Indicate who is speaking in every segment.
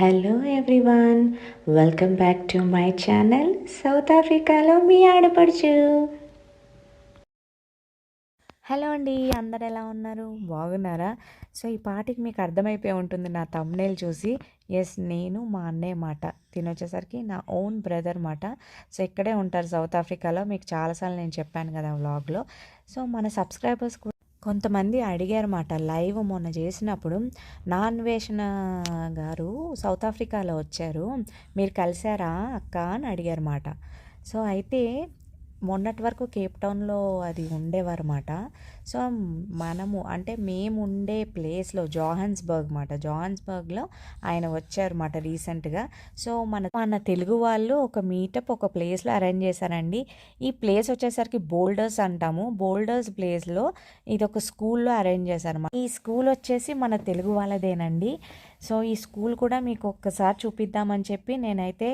Speaker 1: hello everyone welcome back to my channel south ఆఫ్రికాలో మీ ఆడపడుచు హలో అండి అందరు ఎలా ఉన్నారు బాగున్నారా సో ఈ పాటికి మీకు అర్థమైపోయి ఉంటుంది నా తమ్నేల్ చూసి ఎస్ నేను మా అన్నయ్య మాట తినొచ్చేసరికి నా ఓన్ బ్రదర్ మాట సో ఇక్కడే ఉంటారు సౌత్ ఆఫ్రికాలో మీకు చాలాసార్లు నేను చెప్పాను కదా వ్లాగ్లో సో మన సబ్స్క్రైబర్స్ కూడా కొంతమంది అడిగారన్నమాట లైవ్ మొన్న చేసినప్పుడు నాన్వేషణ గారు సౌత్ ఆఫ్రికాలో వచ్చారు మీరు కలిసారా అక్క అని అడిగారన్నమాట సో అయితే మొన్నటి వరకు కేప్ టౌన్లో అది ఉండేవారన్నమాట సో మనము అంటే మేము ఉండే ప్లేస్లో జోహన్స్బర్గ్ మాట జోహన్స్బర్గ్లో ఆయన వచ్చారన్నమాట రీసెంట్గా సో మన మన తెలుగు వాళ్ళు ఒక మీటప్ ఒక ప్లేస్లో అరేంజ్ చేశారండి ఈ ప్లేస్ వచ్చేసరికి బోల్డర్స్ అంటాము బోల్డర్స్ ప్లేస్లో ఇది ఒక స్కూల్లో అరేంజ్ చేశారన్నమాట ఈ స్కూల్ వచ్చేసి మన తెలుగు వాళ్ళదేనండి సో ఈ స్కూల్ కూడా మీకు ఒక్కసారి చూపిద్దామని చెప్పి నేనైతే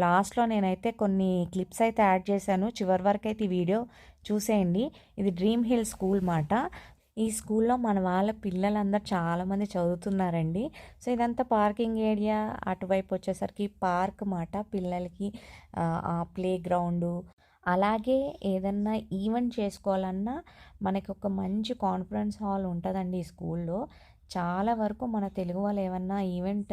Speaker 1: లాస్ట్లో నేనైతే కొన్ని క్లిప్స్ అయితే యాడ్ చేశాను చివరి వరకు అయితే ఈ వీడియో చూసేయండి ఇది డ్రీమ్ హిల్ స్కూల్ మాట ఈ స్కూల్లో మన వాళ్ళ పిల్లలందరూ చాలామంది చదువుతున్నారండి సో ఇదంతా పార్కింగ్ ఏరియా అటువైపు వచ్చేసరికి పార్క్ మాట పిల్లలకి ప్లే గ్రౌండు అలాగే ఏదన్నా ఈవెంట్ చేసుకోవాలన్నా మనకి ఒక మంచి కాన్ఫరెన్స్ హాల్ ఉంటుందండి ఈ స్కూల్లో చాలా వరకు మన తెలుగు వాళ్ళు ఏమన్నా ఈవెంట్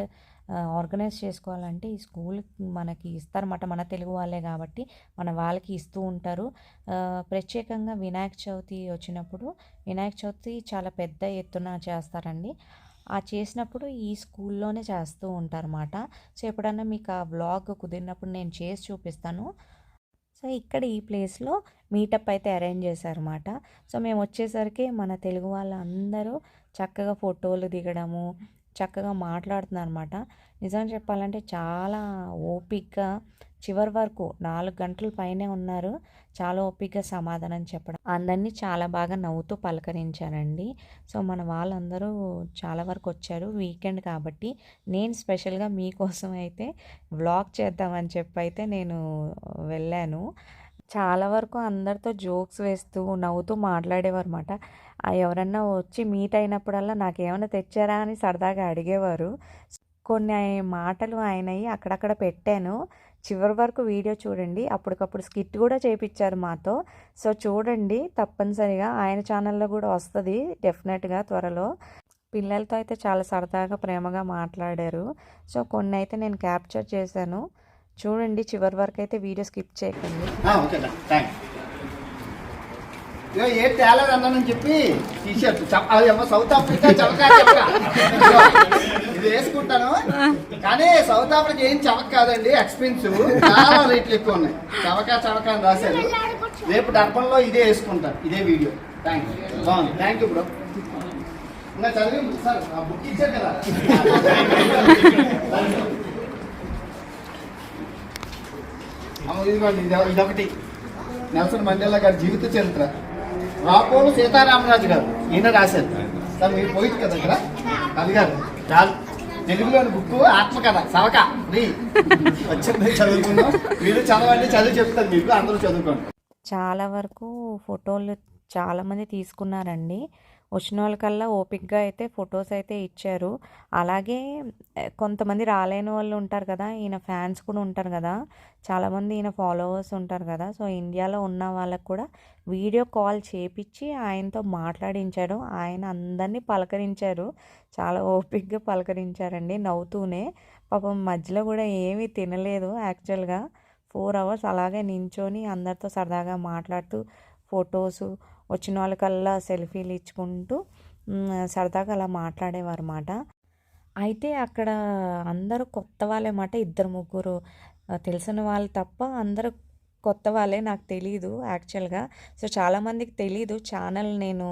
Speaker 1: ఆర్గనైజ్ చేసుకోవాలంటే ఈ స్కూల్ మనకి ఇస్తారన్నమాట మన తెలుగు వాళ్ళే కాబట్టి మన వాళ్ళకి ఇస్తూ ఉంటారు ప్రత్యేకంగా వినాయక చవితి వచ్చినప్పుడు వినాయక చవితి చాలా పెద్ద ఎత్తున చేస్తారండి ఆ చేసినప్పుడు ఈ స్కూల్లోనే చేస్తూ ఉంటారన్నమాట సో ఎప్పుడన్నా మీకు ఆ బ్లాగ్ కుదిరినప్పుడు నేను చేసి చూపిస్తాను సో ఇక్కడ ఈ ప్లేస్లో మీటప్ అయితే అరేంజ్ చేశారన్నమాట సో మేము వచ్చేసరికి మన తెలుగు వాళ్ళందరూ చక్కగా ఫోటోలు దిగడము చక్కగా మాట్లాడుతుంది అనమాట నిజం చెప్పాలంటే చాలా ఓపిక్గా చివరి వరకు నాలుగు గంటల పైనే ఉన్నారు చాలా ఓపిక్గా సమాధానం చెప్పడం అందరినీ చాలా బాగా నవ్వుతూ పలకరించానండి సో మన వాళ్ళందరూ చాలా వరకు వచ్చారు వీకెండ్ కాబట్టి నేను స్పెషల్గా మీకోసం అయితే వ్లాగ్ చేద్దామని చెప్పి అయితే నేను వెళ్ళాను చాలా వరకు అందరితో జోక్స్ వేస్తూ నవ్వుతూ మాట్లాడేవారు అనమాట ఎవరన్నా వచ్చి మీట్ అయినప్పుడల్లా నాకేమైనా తెచ్చారా అని సరదాగా అడిగేవారు కొన్ని మాటలు ఆయనవి అక్కడక్కడ పెట్టాను చివరి వరకు వీడియో చూడండి అప్పటికప్పుడు స్కిట్ కూడా చేపించారు మాతో సో చూడండి తప్పనిసరిగా ఆయన ఛానల్లో కూడా వస్తుంది డెఫినెట్గా త్వరలో పిల్లలతో అయితే చాలా సరదాగా ప్రేమగా మాట్లాడారు సో కొన్ని అయితే నేను క్యాప్చర్ చేశాను చూడండి చివరి వరకు అయితే వీడియో స్కిప్ చేయకండి ఏ తేలేదన్నానని చెప్పి టీషర్ట్ సౌత్ ఆఫ్రికా చవకా ఇది వేసుకుంటాను కానీ సౌత్ ఆఫ్రికా ఏం చవక కాదండి ఎక్స్పెన్సివ్ చాలా రేట్లు ఎక్కువ ఉన్నాయి చవకా చవకా అని రాశారు రేపు డర్బన్లో ఇదే వేసుకుంటాను ఇదే వీడియో థ్యాంక్ యూ బాగుంది థ్యాంక్ యూ బ్రో ఇంకా చదివి సార్ బుక్ ఇచ్చారు కదా ఇదిగోండి ఇది ఇదొకటి నెల్సన్ మండేలా గారి జీవిత చరిత్ర రాపోలు సీతారామరాజు గారు ఈయన రాశారు సార్ మీరు పోయి కదా ఇక్కడ అది గారు చాలు తెలుగులోని బుక్ ఆత్మకథ సవక రీ వచ్చింది చదువుకున్నాం మీరు చదవండి చదువు చెప్తారు మీకు అందరూ చదువుకోండి చాలా వరకు ఫోటోలు చాలామంది తీసుకున్నారండి వచ్చిన వాళ్ళకల్లా ఓపిక్గా అయితే ఫొటోస్ అయితే ఇచ్చారు అలాగే కొంతమంది రాలేని వాళ్ళు ఉంటారు కదా ఈయన ఫ్యాన్స్ కూడా ఉంటారు కదా చాలామంది ఈయన ఫాలోవర్స్ ఉంటారు కదా సో ఇండియాలో ఉన్న వాళ్ళకు కూడా వీడియో కాల్ చేపించి ఆయనతో మాట్లాడించాడు ఆయన అందరినీ పలకరించారు చాలా ఓపిక్గా పలకరించారండి నవ్వుతూనే పాపం మధ్యలో కూడా ఏమీ తినలేదు యాక్చువల్గా ఫోర్ అవర్స్ అలాగే నించొని అందరితో సరదాగా మాట్లాడుతూ ఫొటోసు వచ్చిన వాళ్ళకల్లా సెల్ఫీలు ఇచ్చుకుంటూ సరదాగా అలా మాట్లాడేవారు అయితే అక్కడ అందరూ కొత్త వాళ్ళేమాట ఇద్దరు ముగ్గురు తెలిసిన వాళ్ళు తప్ప అందరూ కొత్త వాళ్ళే నాకు తెలీదు యాక్చువల్గా సో చాలామందికి తెలీదు ఛానల్ నేను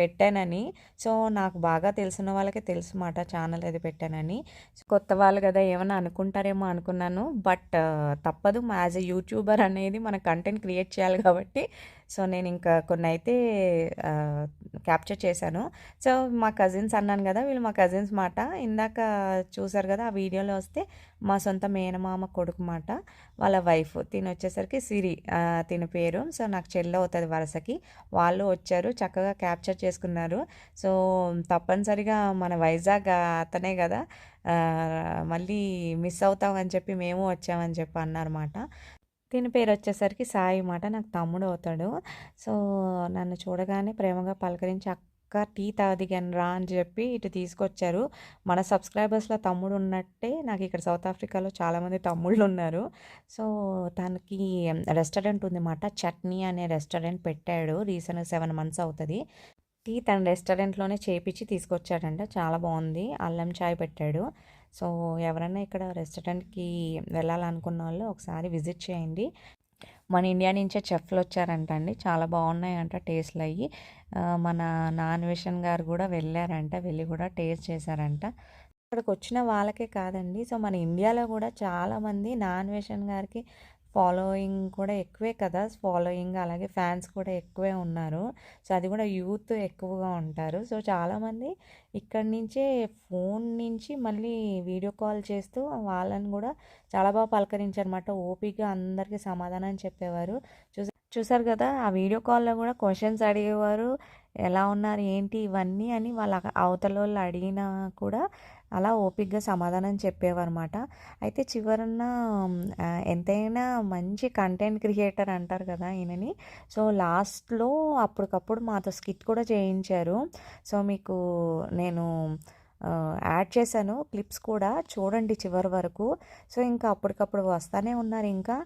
Speaker 1: పెట్టానని సో నాకు బాగా తెలిసిన వాళ్ళకే తెలుసు మాట ఛానల్ అది పెట్టానని కొత్త వాళ్ళు కదా ఏమైనా అనుకుంటారేమో అనుకున్నాను బట్ తప్పదు యాజ్ ఏ యూట్యూబర్ అనేది మన కంటెంట్ క్రియేట్ చేయాలి కాబట్టి సో నేను ఇంకా కొన్ని అయితే క్యాప్చర్ చేశాను సో మా కజిన్స్ అన్నాను కదా వీళ్ళు మా కజిన్స్ మాట ఇందాక చూసారు కదా ఆ వీడియోలో వస్తే మా సొంత మేనమామ కొడుకు మాట వాళ్ళ వైఫ్ తిని వచ్చేసరికి సిరి తిన పేరు సో నాకు చెల్లె అవుతుంది వరుసకి వాళ్ళు వచ్చారు చక్కగా క్యాప్చర్ చేసుకున్నారు సో తప్పనిసరిగా మన వైజాగ్ అతనే కదా మళ్ళీ మిస్ అవుతామని చెప్పి మేము వచ్చామని చెప్పి అన్నారన్నమాట దీని పేరు వచ్చేసరికి సాయి మాట నాకు తమ్ముడు అవుతాడు సో నన్ను చూడగానే ప్రేమగా పలకరించి అక్క టీ తాదిగాను రా అని చెప్పి ఇటు తీసుకొచ్చారు మన సబ్స్క్రైబర్స్లో తమ్ముడు ఉన్నట్టే నాకు ఇక్కడ సౌత్ ఆఫ్రికాలో చాలామంది తమ్ముళ్ళు ఉన్నారు సో తనకి రెస్టారెంట్ ఉంది ఉందన్నమాట చట్నీ అనే రెస్టారెంట్ పెట్టాడు రీసెంట్గా సెవెన్ మంత్స్ అవుతుంది టీ తన రెస్టారెంట్లోనే చేపించి తీసుకొచ్చాడంట చాలా బాగుంది అల్లం చాయ్ పెట్టాడు సో ఎవరైనా ఇక్కడ రెస్టారెంట్కి వెళ్ళాలనుకున్న వాళ్ళు ఒకసారి విజిట్ చేయండి మన ఇండియా నుంచే చెఫ్లు వచ్చారంట అండి చాలా బాగున్నాయంట టేస్ట్లు అయ్యి మన నాన్ విషన్ గారు కూడా వెళ్ళారంట వెళ్ళి కూడా టేస్ట్ చేశారంట ఇక్కడికి వచ్చిన వాళ్ళకే కాదండి సో మన ఇండియాలో కూడా చాలామంది నాన్ వేషన్ గారికి ఫాలోయింగ్ కూడా ఎక్కువే కదా ఫాలోయింగ్ అలాగే ఫ్యాన్స్ కూడా ఎక్కువే ఉన్నారు సో అది కూడా యూత్ ఎక్కువగా ఉంటారు సో చాలామంది ఇక్కడి నుంచే ఫోన్ నుంచి మళ్ళీ వీడియో కాల్ చేస్తూ వాళ్ళని కూడా చాలా బాగా పలకరించారనమాట ఓపికగా అందరికీ సమాధానం చెప్పేవారు చూసారు కదా ఆ వీడియో కాల్లో కూడా క్వశ్చన్స్ అడిగేవారు ఎలా ఉన్నారు ఏంటి ఇవన్నీ అని వాళ్ళ అవతల వాళ్ళు అడిగినా కూడా అలా ఓపిక్గా సమాధానం చెప్పేవన్నమాట అయితే చివరన్న ఎంతైనా మంచి కంటెంట్ క్రియేటర్ అంటారు కదా ఈయనని సో లాస్ట్లో అప్పటికప్పుడు మాతో స్కిట్ కూడా చేయించారు సో మీకు నేను యాడ్ చేశాను క్లిప్స్ కూడా చూడండి చివరి వరకు సో ఇంకా అప్పటికప్పుడు వస్తూనే ఉన్నారు ఇంకా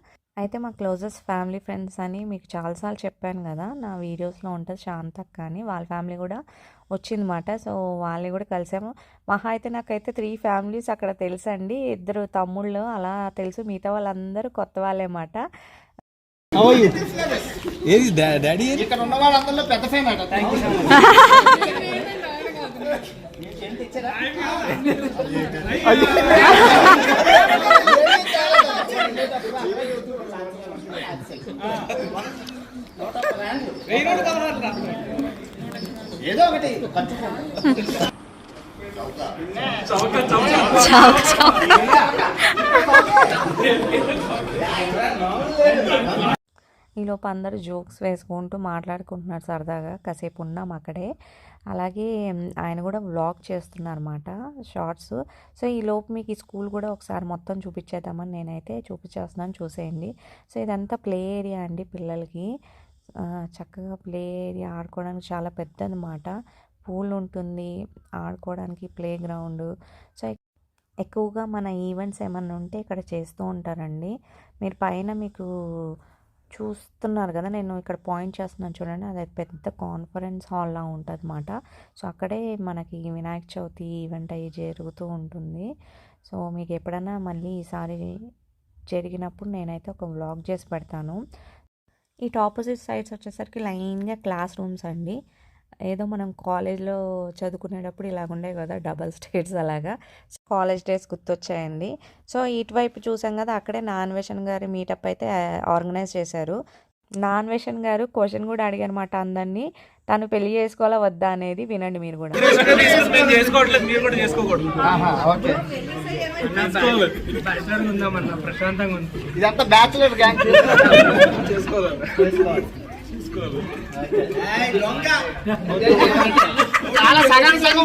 Speaker 1: అయితే మా క్లోజెస్ట్ ఫ్యామిలీ ఫ్రెండ్స్ అని మీకు చాలాసార్లు చెప్పాను కదా నా వీడియోస్లో ఉంటుంది శాంతక్ కానీ వాళ్ళ ఫ్యామిలీ కూడా వచ్చిందన్నమాట సో వాళ్ళని కూడా కలిసాము మహా అయితే నాకైతే త్రీ ఫ్యామిలీస్ అక్కడ తెలుసండి ఇద్దరు తమ్ముళ్ళు అలా తెలుసు మిగతా వాళ్ళందరూ కొత్త వాళ్ళేమాట ఏది పెద్ద ఈలోపు అందరు జోక్స్ వేసుకుంటూ మాట్లాడుకుంటున్నారు సరదాగా కాసేపు ఉన్నాం అక్కడే అలాగే ఆయన కూడా వ్లాగ్ చేస్తున్నారన్నమాట షార్ట్స్ సో ఈ లోపు మీకు ఈ స్కూల్ కూడా ఒకసారి మొత్తం చూపించేద్దామని నేనైతే చూపించేస్తున్నాను చూసేయండి సో ఇదంతా ప్లే ఏరియా అండి పిల్లలకి చక్కగా ప్లే ఏరియా ఆడుకోవడానికి చాలా అనమాట పూల్ ఉంటుంది ఆడుకోవడానికి ప్లే గ్రౌండ్ సో ఎక్కువగా మన ఈవెంట్స్ ఏమన్నా ఉంటే ఇక్కడ చేస్తూ ఉంటారండి మీరు పైన మీకు చూస్తున్నారు కదా నేను ఇక్కడ పాయింట్ చేస్తున్నాను చూడండి అది పెద్ద కాన్ఫరెన్స్ హాల్లా ఉంటుంది అన్నమాట సో అక్కడే మనకి వినాయక చవితి ఈవెంట్ అయ్యి జరుగుతూ ఉంటుంది సో మీకు ఎప్పుడైనా మళ్ళీ ఈసారి జరిగినప్పుడు నేనైతే ఒక వ్లాగ్ చేసి పెడతాను ఇటు ఆపోజిట్ సైడ్స్ వచ్చేసరికి లైన్గా క్లాస్ రూమ్స్ అండి ఏదో మనం కాలేజ్లో చదువుకునేటప్పుడు ఇలాగుండే కదా డబల్ స్టేట్స్ అలాగా కాలేజ్ డేస్ గుర్తొచ్చాయండి సో ఇటువైపు చూసాం కదా అక్కడే నాన్ వేషన్ గారి మీటప్ అయితే ఆర్గనైజ్ చేశారు నాన్ వేషన్ గారు క్వశ్చన్ కూడా అడిగారు మాట అందరినీ తను పెళ్లి చేసుకోవాలా వద్దా అనేది వినండి మీరు కూడా ప్రశాంతంగా ఉంది సగం సగం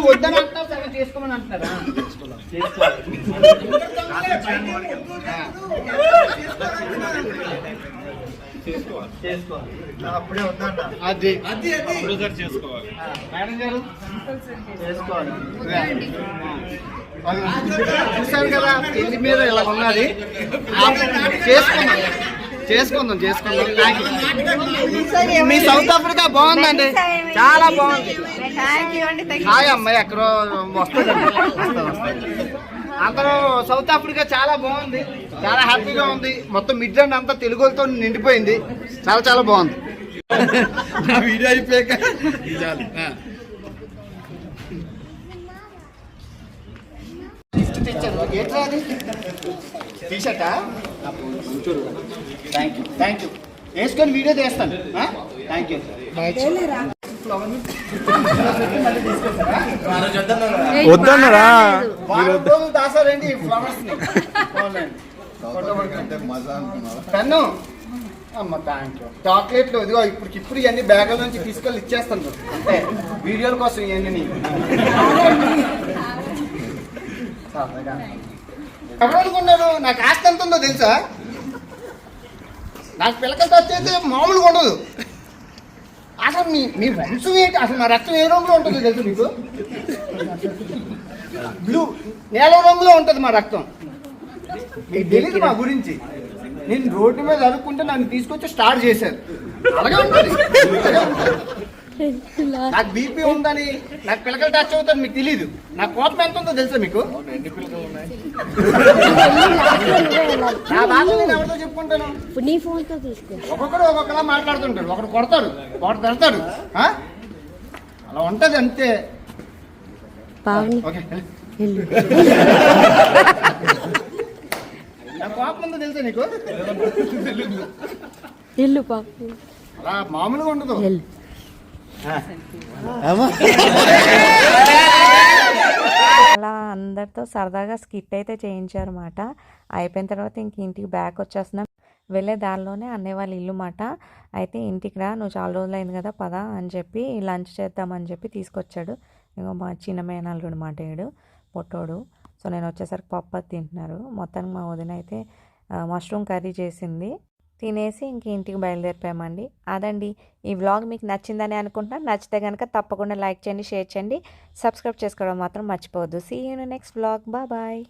Speaker 1: అప్పుడే ఉందంట అది అది చేసుకోవాలి మేడం గారు చేసుకోవాలి చూసాను కదా ఇది మీద ఇలా ఉన్నది చేసుకున్నాను చేసుకుందాం చేసుకుందాం మీ సౌత్ ఆఫ్రికా బాగుందండి చాలా బాగుంది హాయ్ అమ్మాయి ఎక్కడో వస్తుంది అందరూ సౌత్ ఆఫ్రికా చాలా బాగుంది చాలా హ్యాపీగా ఉంది మొత్తం అండ్ అంతా తెలుగులతో నిండిపోయింది చాలా చాలా బాగుంది వీడియో అయిపోయాక గిఫ్ట్ ఇచ్చారు అది టీషర్టా థ్యాంక్ యూ థ్యాంక్ యూ వేసుకొని వీడియో తీస్తాను థ్యాంక్ యూ వద్దన్నారా పెన్ను అమ్మ థ్యాంక్ యూ చాక్లెట్లు ఇదిగో ఇప్పుడు ఇప్పుడు ఇవన్నీ బ్యాగ్ల నుంచి తీసుకెళ్ళి ఇచ్చేస్తాను అంటే వీడియోల కోసం ఇవన్నీ ఎవరనుకున్నారు నాకు ఆస్తి ఎంత ఉందో తెలుసా నాకు పిల్లకలతో వచ్చేది మామూలుగా ఉండదు అసలు మీ మీ వంశం ఏంటి అసలు నా రక్తం ఏ రంగులో ఉంటుంది తెలుసు మీకు బ్లూ నేల రంగులో ఉంటుంది మా రక్తం మీకు తెలియదు మా గురించి నేను రోడ్డు మీద అనుకుంటే నన్ను తీసుకొచ్చి స్టార్ట్ చేశారు అలాగే ఉంటుంది నాకు బీపీ ఉందని నాకు పిల్లకలు టచ్ అవుతాను మీకు తెలియదు నా కోపం ఎంత ఉందో తెలుసా మీకు ఎవరితో చెప్పుకుంటాను ఒక్కొక్కరు ఒక్కొక్కలా మాట్లాడుతుంటారు ఒకడు కొడతారు ఒకడు పెడతాడు అలా ఉంటది అంతే నా కోపం ఉందో తెలుసా నీకు అలా మామూలుగా ఉండదు అలా అందరితో సరదాగా స్కిట్ అయితే చేయించారు మాట అయిపోయిన తర్వాత ఇంక ఇంటికి బ్యాక్ వచ్చేస్తున్నాం వెళ్ళే దారిలోనే అన్నయ్య వాళ్ళ ఇల్లు మాట అయితే ఇంటికి రా నువ్వు చాలా రోజులు అయింది కదా పదా అని చెప్పి లంచ్ చేద్దామని చెప్పి తీసుకొచ్చాడు ఇంకో మా చిన్న మేనల్లుడు మాట ఏడు పొట్టోడు సో నేను వచ్చేసరికి పప్పు తింటున్నారు మొత్తానికి మా వదిన అయితే మష్రూమ్ కర్రీ చేసింది తినేసి ఇంక ఇంటికి బయలుదేరిపోయామండి అదండి ఈ వ్లాగ్ మీకు నచ్చిందని అనుకుంటున్నాను నచ్చితే కనుక తప్పకుండా లైక్ చేయండి షేర్ చేయండి సబ్స్క్రైబ్ చేసుకోవడం మాత్రం మర్చిపోవద్దు see you next vlog bye